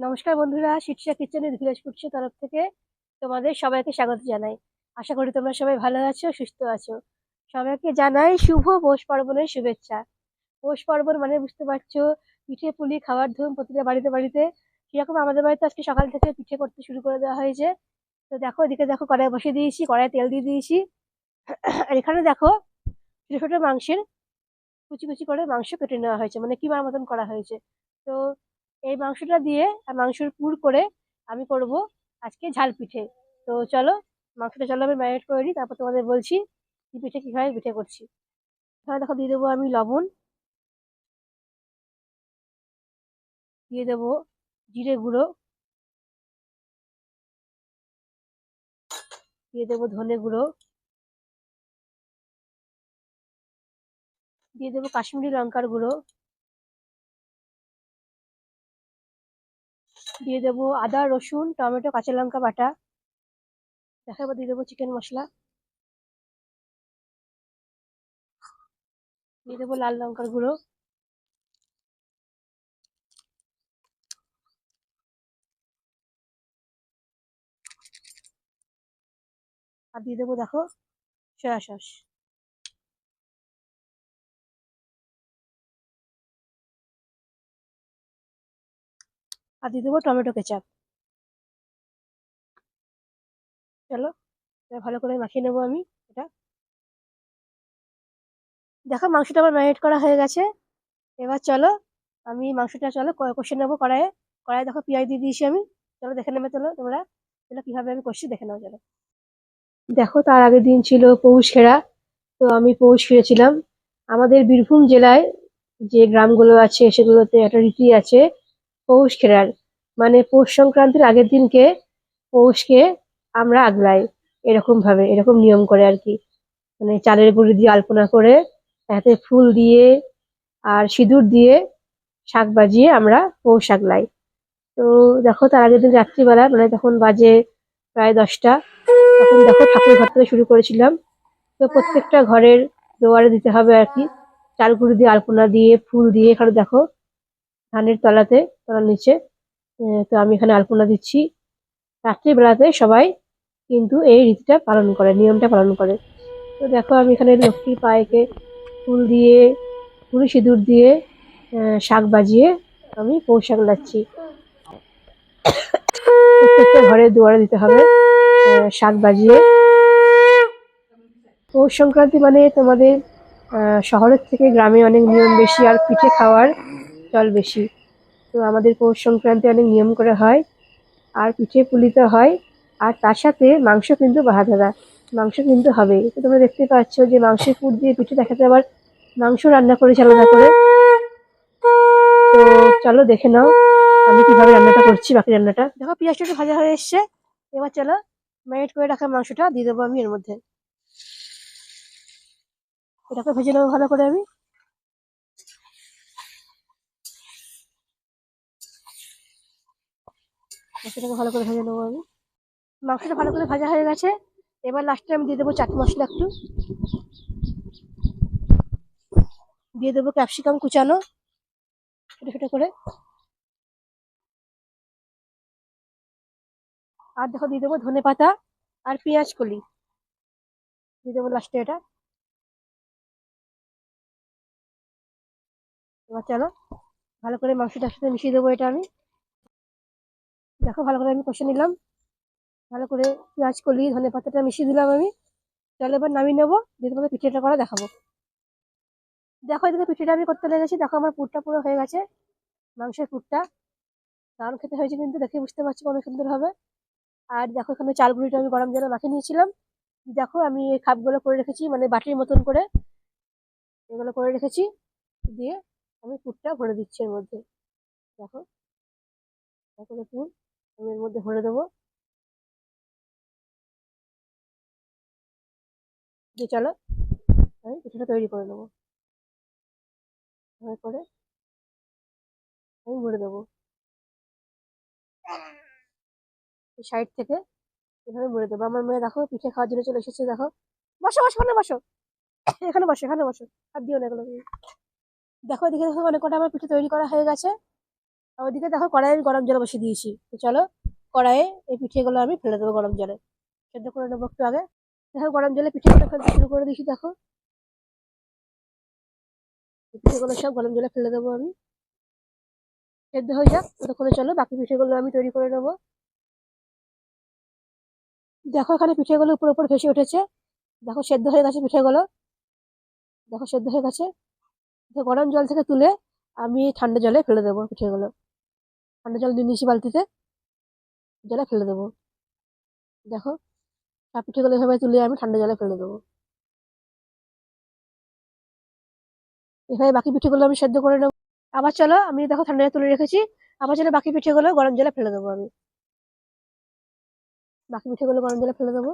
নমস্কার বন্ধুরা শীর্ষা কিচেনের ভিলেজ ফুডসের তরফ থেকে তোমাদের সবাইকে স্বাগত জানাই। আশা করি তোমরা সবাই ভালো আছো, সুস্থ আছো। সবাইকে জানাই শুভ পৌষ পার্বণের শুভেচ্ছা। পৌষ পার্বণ মানে বুঝতে পারছ, পিঠে পুলি, খাওয়ার ধুম প্রতিটা বাড়িতে বাড়িতে। সেরকম আমাদের বাড়িতে আজকে সকাল থেকে পিঠে করতে শুরু করে দেওয়া হয়েছে। তো দেখো, এদিকে দেখো কড়াই বসিয়ে দিয়েছি, কড়াই তেল দিয়ে দিয়েছি। আর এখানে দেখো, ছোটো ছোটো মাংসের কুচি কুচি করে মাংস কেটে নেওয়া হয়েছে মানে কিমার মতন করা হয়েছে। তো এই মাংসটা দিয়ে আর মাংসের পুর করে আমি করব আজকে ঝাল পিঠে। তো চলো, মাংসটা চলো আমি ম্যারিনেট করে নিই, তারপর তোমাদের বলছি কি পিঠে কীভাবে পিঠে করছি। এখানে দেখো দিয়ে দেবো আমি লবণ, দিয়ে দেবো জিরে গুঁড়ো, দিয়ে দেবো ধনে গুঁড়ো, দিয়ে দেবো কাশ্মীরি লঙ্কার গুঁড়ো দিয়ে দেবো আদা, রসুন, টমেটো, কাঁচা লঙ্কা বাটা। দেখাবো দিয়ে দেবো চিকেন মশলা। দিয়ে দেবো লাল লঙ্কার গুঁড়ো। আর দিয়ে দেবো দেখো সয়া সস আর দিয়ে দেবো টমেটো কেচাপ। চলো ভালো করে মাখিয়ে নেব আমি এটা। দেখো মাংসটা আমার ম্যারিনেট করা হয়ে গেছে। এবার চলো, আমি মাংসটা চলো কষে নেব কড়াইয়ে। কড়াইয়ে দেখো পেঁয়াজ দিয়ে দিয়েছি আমি। চলো দেখে নেবে চলো তোমরা। চলো কীভাবে আমি কষছি দেখে নেব চলো। দেখো তার আগের দিন ছিল পৌষ খেরা, তো আমি পৌষ খেয়েছিলাম আমাদের বীরভূম জেলায় যে গ্রামগুলো আছে সেগুলোতে একটা রীতি আছে পৌষ খেরার মানে পৌষ সংক্রান্তির আগের দিনকে পৌষকে আমরা আগলাই এরকম ভাবে এরকম নিয়ম করে আর কি। মানে চালের গুঁড়ি দিয়ে আলপনা করে, তাতে ফুল দিয়ে আর সিঁদুর দিয়ে শাক বাজিয়ে আমরা পৌষ আগলাই। তো দেখো তার আগের দিন রাত্রিবেলা মানে তখন বাজে প্রায় দশটা, তখন দেখো ঠাকুর ঘর থেকে শুরু করেছিলাম। তো প্রত্যেকটা ঘরের দুয়ারে দিতে হবে আর কি। চাল গুঁড়ি দিয়ে আলপনা দিয়ে, ফুল দিয়ে, এখানে দেখো ধানের তলাতে, তলার নিচে। তো আমি এখানে আলপনা দিচ্ছি। রাত্রিবেলাতে সবাই কিন্তু এই রীতিটা পালন করে, নিয়মটা পালন করে। তো দেখো আমি এখানে লক্ষ্মীর পায়েকে ফুল দিয়ে, ফুল সিঁদুর দিয়ে শাক বাজিয়ে আমি পৌষ শাক লাচ্ছি প্রত্যেকটা ঘরে দুয়ারে দিতে হবে শাক বাজিয়ে। পৌষ সংক্রান্তি মানে তোমাদের শহরের থেকে গ্রামে অনেক নিয়ম বেশি আর পিঠে খাওয়ার চল বেশি। তো আমাদের পৌষ সংক্রান্তি অনেক নিয়ম করে হয়, আর পিঠে পুলিতে হয়, আর তার সাথে মাংস কিন্তু বাহাদারা মাংস কিন্তু হবে। তো তোমরা দেখতে পাচ্ছ যে মাংসের পুর দিয়ে পিঠে দেখাতে আবার মাংস রান্না করেছে আলাদা করে। তো চলো দেখে নাও আমি কীভাবে রান্নাটা করছি বাকি রান্নাটা। দেখো পেঁয়াজটা একটু ভাজা হয়ে এসছে। এবার চলো ম্যারিনেট করে রাখা মাংসটা দিয়ে দেবো আমি এর মধ্যে। এটাকে ভেজে নেব ভালো করে আমি। মাংসটাকে ভালো করে ভেজে নেব আমি। মাংসটা ভালো করে ভাজা হয়ে গেছে। এবার লাস্টে আমি দিয়ে দেবো চাট মশলা একটু। দিয়ে দেবো ক্যাপসিকাম কুচানো, ছোটো ছোটো করে। আর দেখো দিয়ে দেবো ধনে পাতা আর পেঁয়াজ কলি। দিয়ে দেবো লাস্টে এটা। এবার চলো, ভালো করে মাংসটার সাথে মিশিয়ে দেবো এটা আমি। দেখো, ভালো করে আমি কষে নিলাম। ভালো করে পেঁয়াজ, কলি, ধনে পাতাটা মিশিয়ে দিলাম আমি। চলো এবার নামিয়ে নেব দিয়ে তোমাদের পিঠেটা করা দেখাবো। দেখো, এদিকে পিঠেটা আমি করতে লেগেছি। দেখো, আমার পুরটা পুরো হয়ে গেছে, মাংসের পুরটা। দারুণ খেতে হয়েছে কিন্তু, দেখে বুঝতে পারছি অনেক সুন্দর হবে। আর দেখো, এখানে চাল গুঁড়িটা আমি গরম জলে মাখিয়ে নিয়েছিলাম। দেখো, আমি এই খাপগুলো করে রেখেছি মানে বাটির মতন করে। এগুলো করে রেখেছি, দিয়ে আমি পুরটা ভরে দিচ্ছি এর মধ্যে। দেখো তারপরে পুর। এর মধ্যে ভরে দেবো। দিয়ে চলো, আমি পিঠাটা তৈরি করে নেব। করে আমি ভরে দেবো। সাইড থেকে এভাবে ভরে দেবো। আমার মেয়ে দেখো পিঠে খাওয়ার জন্য চলে এসেছে, দেখো। বসো বসো এখানে বসো। এখানে বসো এখানে বসো। আর দিও না এগুলো দেখো, এদিকে দেখো অনেক কটা আমার পিঠে তৈরি করা হয়ে গেছে। ওদিকে দেখো কড়াইয়ে আমি গরম জল বসিয়ে দিয়েছি। তো চলো কড়াইয়ে এই পিঠেগুলো আমি ফেলে দেবো গরম জলে। সেদ্ধ করে নেব একটু আগে। দেখো গরম জলে পিঠেগুলো ফেলতে শুরু করে দিয়েছি, দেখো। পিঠেগুলো সব গরম জলে ফেলে দেবো আমি। সেদ্ধ হয়ে যাক, ততক্ষণে চলো বাকি পিঠেগুলো আমি তৈরি করে নেব। দেখো এখানে পিঠেগুলো উপর উপর ভেসে উঠেছে। দেখো সেদ্ধ হয়ে গেছে পিঠেগুলো। দেখো সেদ্ধ হয়ে গেছে। গরম জল থেকে তুলে আমি ঠান্ডা জলে ফেলে দেবো পিঠেগুলো। ঠান্ডা জল নিয়ে নিয়েছি বালতিতে জলে ফেলে দেবো। দেখো সব পিঠেগুলো এভাবে তুলে আমি ঠান্ডা জলে ফেলে দেবো। এভাবে বাকি পিঠেগুলো আমি সেদ্ধ করে নেব। আবার চলো, আমি দেখো ঠান্ডা জলে তুলে রেখেছি। আবার চলো বাকি পিঠেগুলো গরম জলে ফেলে দেবো আমি। বাকি পিঠেগুলো গরম জলে ফেলে দেবো।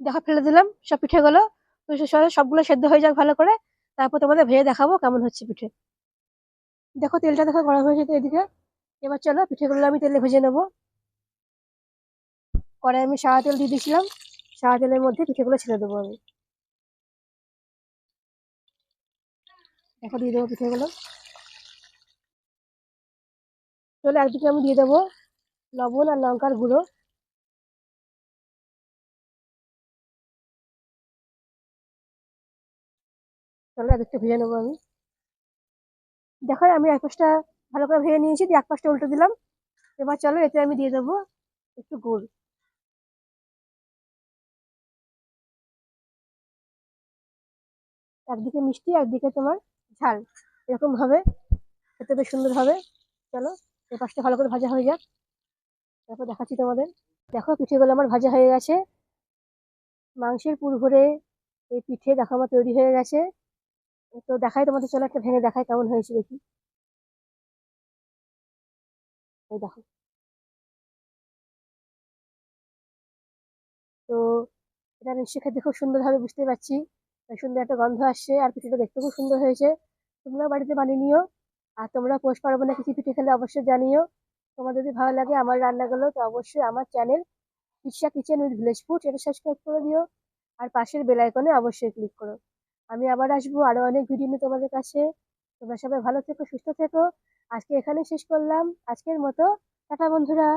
দেখো, ফেলে দিলাম সব পিঠেগুলো। সবগুলো সেদ্ধ হয়ে যাক ভালো করে। তারপর তোমাদের ভেজে দেখাবো কেমন হচ্ছে পিঠে। দেখো তেলটা দেখো গরম হয়েছে তো এদিকে। এবার চলো পিঠেগুলো আমি তেলে ভেজে নেব। কড়াই আমি সাদা তেল দিয়ে দিয়েছিলাম। সাদা তেলের মধ্যে পিঠেগুলো ছেড়ে দেবো আমি। দেখো দিয়ে দেবো পিঠেগুলো। চলো একদিকে আমি দিয়ে দেবো লবণ আর লঙ্কার গুঁড়ো। চলো একদিকটা ভেজে নেব আমি। দেখো আমি এক পাশটা ভালো করে ভেঙে নিয়েছি, দিয়ে এক পাশটা উল্টে দিলাম। এবার চলো এতে আমি দিয়ে দেবো একটু গুড়। একদিকে মিষ্টি, একদিকে তোমার ঝাল। এরকম ভাবে খেতে বেশ সুন্দর হবে। চলো এই পাশটা ভালো করে ভাজা হয়ে যাক। তারপর দেখাচ্ছি তোমাদের। দেখো, পিঠেগুলো আমার ভাজা হয়ে গেছে। মাংসের পুর ভরে এই পিঠে দেখো আমার তৈরি হয়ে গেছে। তো দেখাই তোমাদের, চলো একটা ভেঙে দেখাই কেমন হয়েছে দেখি। এই দেখো। তো এটা নিশ্চয়ই খেতে খুব সুন্দর হবে বুঝতে পারছি। সুন্দর একটা গন্ধ আসছে আর পিঠেটা দেখতে খুব সুন্দর হয়েছে। তোমরা বাড়িতে বানিয়ে নিও। আর তোমরা পোষ পার্বণে কিছু পিঠে খেলে অবশ্যই জানিও। তোমার যদি ভালো লাগে আমার রান্নাগুলো, তো অবশ্যই আমার channel Ichha kitchen with village food এটা সাবস্ক্রাইব করে দিও। আর পাশের বেল আইকনে অবশ্যই ক্লিক করো। আমি আবার আসব আরও অনেক ভিডিও নিয়ে তোমাদের কাছে। তোমরা সবাই ভালো থেকো, সুস্থ থেকো। আজকে এখানে শেষ করলাম। আজকের মতো। টাটা বন্ধুরা।